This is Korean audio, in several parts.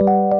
내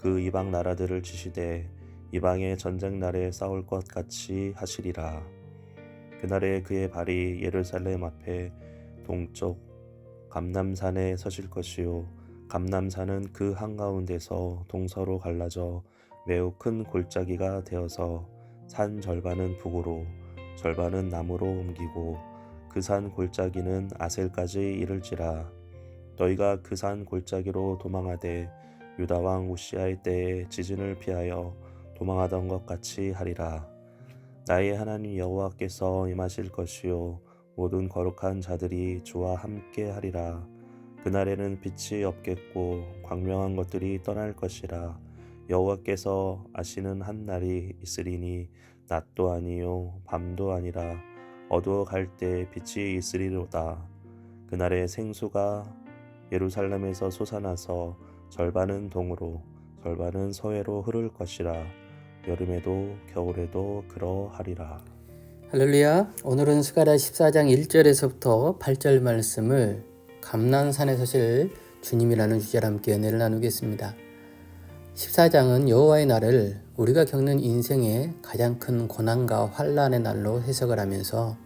그 이방 나라들을 치시되 이방의 전쟁 날에 싸울 것 같이 하시리라. 그날에 그의 발이 예루살렘 앞에 동쪽 감남산에 서실 것이요 감남산은 그 한가운데서 동서로 갈라져 매우 큰 골짜기가 되어서 산 절반은 북으로 절반은 남으로 옮기고 그 산 골짜기는 아셀까지 이를지라 너희가 그 산 골짜기로 도망하되 유다 왕 우시아의 때에 지진을 피하여 도망하던 것 같이 하리라. 나의 하나님 여호와께서 임하실 것이요 모든 거룩한 자들이 주와 함께 하리라. 그날에는 빛이 없겠고 광명한 것들이 떠날 것이라. 여호와께서 아시는 한 날이 있으리니 낮도 아니요 밤도 아니라 어두워 갈 때 빛이 있으리로다. 그날에 생수가 예루살렘에서 솟아나서 절반은 동으로 절반은 서해로 흐를 것이라 여름에도 겨울에도 그러하리라 할렐루야. 오늘은 스가랴 14장 1절에서부터 8절 말씀을 감난산에 서실 주님이라는 주제로 함께 은혜를 나누겠습니다. 14장은 여호와의 날을 우리가 겪는 인생의 가장 큰 고난과 환란의 날로 해석을 하면서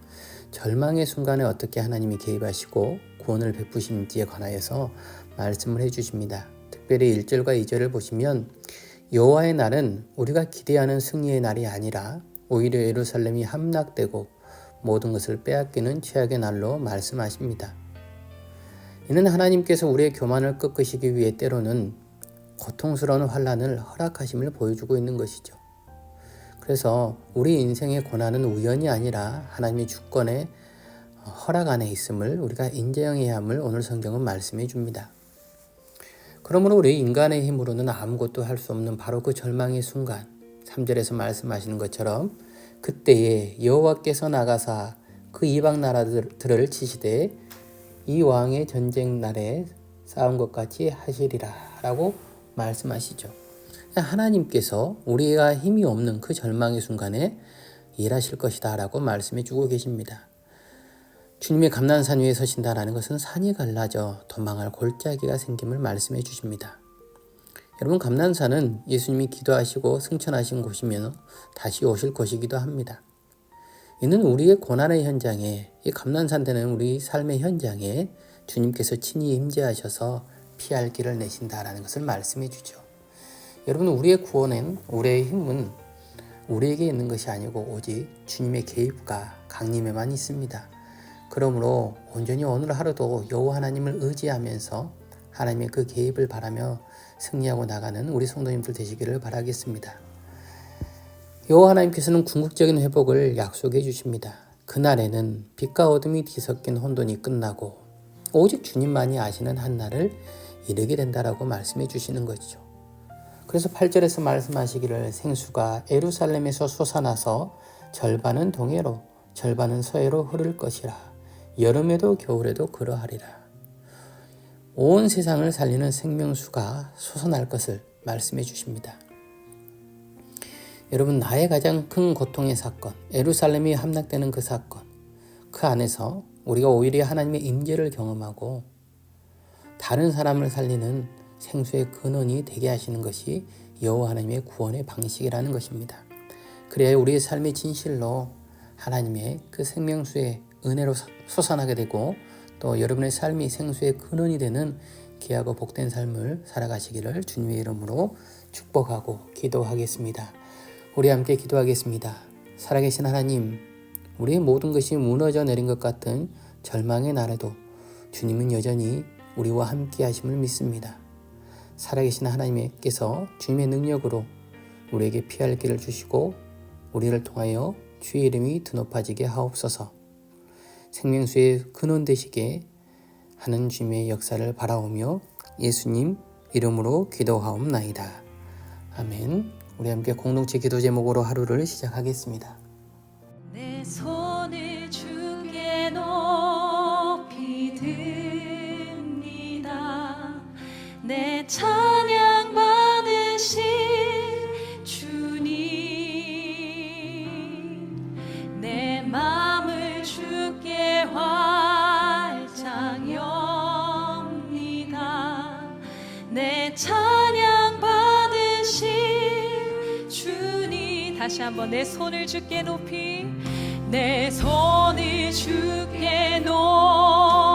절망의 순간에 어떻게 하나님이 개입하시고 구원을 베푸신지에 관하여서 말씀을 해 주십니다. 특별히 1절과 2절을 보시면 여호와의 날은 우리가 기대하는 승리의 날이 아니라 오히려 예루살렘이 함락되고 모든 것을 빼앗기는 최악의 날로 말씀하십니다. 이는 하나님께서 우리의 교만을 꺾으시기 위해 때로는 고통스러운 환란을 허락하심을 보여주고 있는 것이죠. 그래서 우리 인생의 고난은 우연이 아니라 하나님의 주권의 허락 안에 있음을 우리가 인정해야 함을 오늘 성경은 말씀해 줍니다. 그러므로 우리 인간의 힘으로는 아무것도 할 수 없는 바로 그 절망의 순간 3절에서 말씀하시는 것처럼 그때에 여호와께서 나가사 그 이방 나라들을 치시되 이 왕의 전쟁 날에 싸운 것 같이 하시리라라고 말씀하시죠. 하나님께서 우리가 힘이 없는 그 절망의 순간에 일하실 것이다라고 말씀해 주고 계십니다. 주님의 감난산 위에 서신다라는 것은 산이 갈라져 도망할 골짜기가 생김을 말씀해 주십니다. 여러분 감난산은 예수님이 기도하시고 승천하신 곳이며 다시 오실 곳이기도 합니다. 이는 우리의 고난의 현장에 이 감난산 되는 우리 삶의 현장에 주님께서 친히 임재하셔서 피할 길을 내신다라는 것을 말씀해 주죠. 여러분 우리의 구원은 우리의 힘은 우리에게 있는 것이 아니고 오직 주님의 개입과 강림에만 있습니다. 그러므로 온전히 오늘 하루도 여호와 하나님을 의지하면서 하나님의 그 개입을 바라며 승리하고 나가는 우리 성도님들 되시기를 바라겠습니다. 여호와 하나님께서는 궁극적인 회복을 약속해 주십니다. 그날에는 빛과 어둠이 뒤섞인 혼돈이 끝나고 오직 주님만이 아시는 한 날을 이르게 된다라고 말씀해 주시는 것이죠. 그래서 8절에서 말씀하시기를 생수가 에루살렘에서 솟아나서 절반은 동해로 절반은 서해로 흐를 것이라 여름에도 겨울에도 그러하리라 온 세상을 살리는 생명수가 솟아날 것을 말씀해 주십니다. 여러분 나의 가장 큰 고통의 사건 에루살렘이 함락되는 그 사건 그 안에서 우리가 오히려 하나님의 임재를 경험하고 다른 사람을 살리는 생수의 근원이 되게 하시는 것이 여호와 하나님의 구원의 방식이라는 것입니다. 그래야 우리의 삶의 진실로 하나님의 그 생명수의 은혜로 솟아나게 되고 또 여러분의 삶이 생수의 근원이 되는 귀하고 복된 삶을 살아가시기를 주님의 이름으로 축복하고 기도하겠습니다. 우리 함께 기도하겠습니다. 살아계신 하나님, 우리의 모든 것이 무너져 내린 것 같은 절망의 날에도 주님은 여전히 우리와 함께 하심을 믿습니다. 살아계신 하나님께서 주님의 능력으로 우리에게 피할 길을 주시고 우리를 통하여 주의 이름이 드높아지게 하옵소서. 생명수의 근원 되시게 하는 주님의 역사를 바라오며 예수님 이름으로 기도하옵나이다. 아멘. 우리 함께 공동체 기도 제목으로 하루를 시작하겠습니다. 내손 내 찬양 받으신 주님. 다시 한번 내 손을 주께 높이 내 손을 주께 높이